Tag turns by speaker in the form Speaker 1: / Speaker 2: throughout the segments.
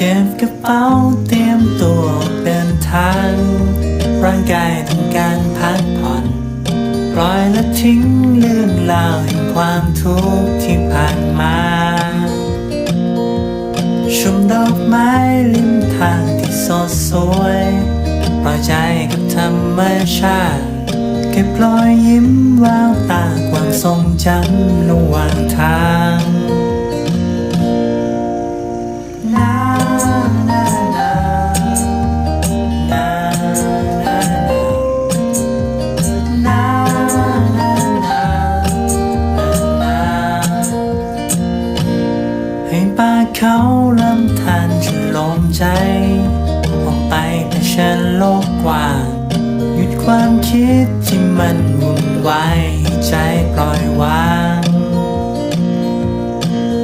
Speaker 1: เก็บกระเป๋าเตรียมตัวเดินทาง ร่างกายต้องการพักผ่อนปล่อยและทิ้งเรื่องราวแห่งความทุกข์ที่ผ่านมาชมดอกไม้ริมทางที่สดสวยปล่อยใจกับธรรมชาติเก็บรอยยิ้มแววตาความทรงจำระหว่างทาง ให้ป่าเขาลำธารฉันลมใจ ออกไปแต่ฉันโลกกว้างหยุดความคิดที่มันวุ่นวายใจปล่อยวาง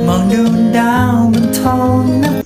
Speaker 1: มองดูดาวบนท้องน